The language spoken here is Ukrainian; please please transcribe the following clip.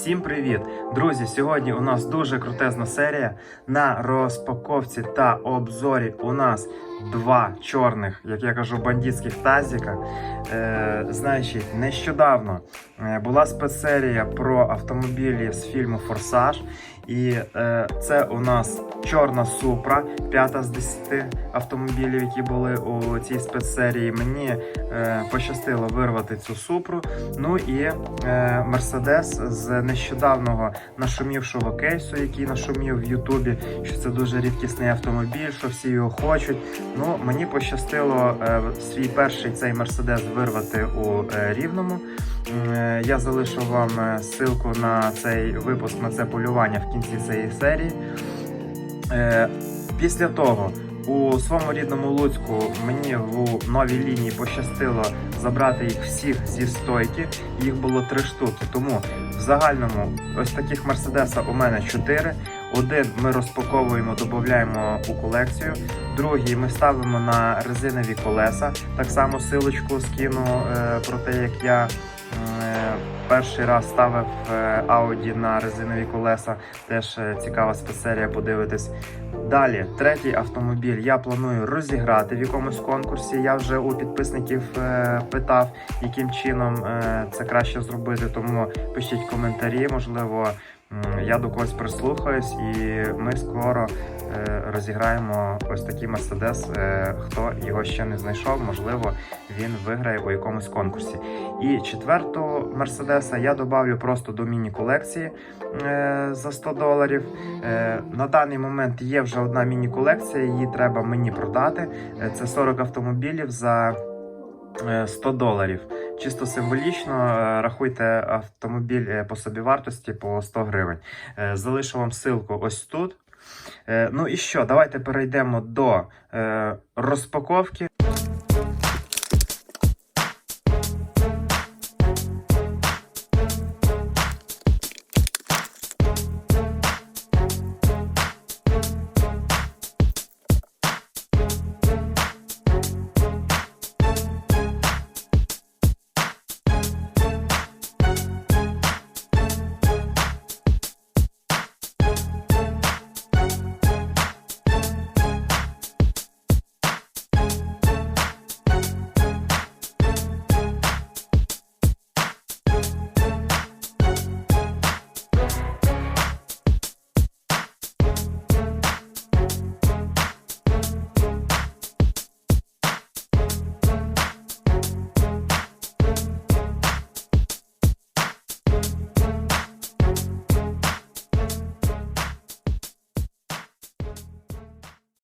Всім привіт! Друзі! Сьогодні у нас дуже крутезна серія. На розпаковці та обзорі у нас два чорних, як я кажу, бандитських тазіка. Е, значить, нещодавно е, була спецсерія про автомобілі з фільму Форсаж. І е, це у нас чорна супра, п'ята з 10 автомобілів, які були у цій спецсерії. Мені е, пощастило вирвати цю супру. Ну і е, Мерседес з нещодавнього нашумівшого кейсу, який нашумів в Ютубі, що це дуже рідкісний автомобіль, що всі його хочуть. Ну мені пощастило е, свій перший цей Мерседес вирвати у е, Рівному. Е, Я залишу вам е, ссылку на цей випуск на це полювання в кінці цієї серії. Після того у своєму рідному Луцьку мені в новій лінії пощастило забрати їх всіх зі стойки. Їх було три штуки. Тому в загальному ось таких мерседеса у мене чотири. Один ми розпаковуємо, додаємо у колекцію. Другий ми ставимо на резинові колеса. Так само силочку скину е, про те, як я е, перший раз ставив е, Audi на резинові колеса. Теж цікава спецсерія подивитись. Далі, третій автомобіль я планую розіграти в якомусь конкурсі. Я вже у підписників е, питав, яким чином е, це краще зробити. Тому пишіть коментарі, можливо. Я до когось прислухаюсь, і ми скоро е, розіграємо ось такий мерседес. Е, хто його ще не знайшов, можливо, він виграє у якомусь конкурсі. І четвертого мерседеса я добавлю просто до міні-колекції е, за 100 доларів. Е, на даний момент є вже одна міні-колекція, її треба мені продати. Е, це 40 автомобілів за е, 100 доларів. Чисто символічно е, рахуйте автомобіль по по собівартості по 100 гривень. Е, Залишу вам ссылку ось тут. Е, Ну і що, давайте перейдемо до е, розпаковки.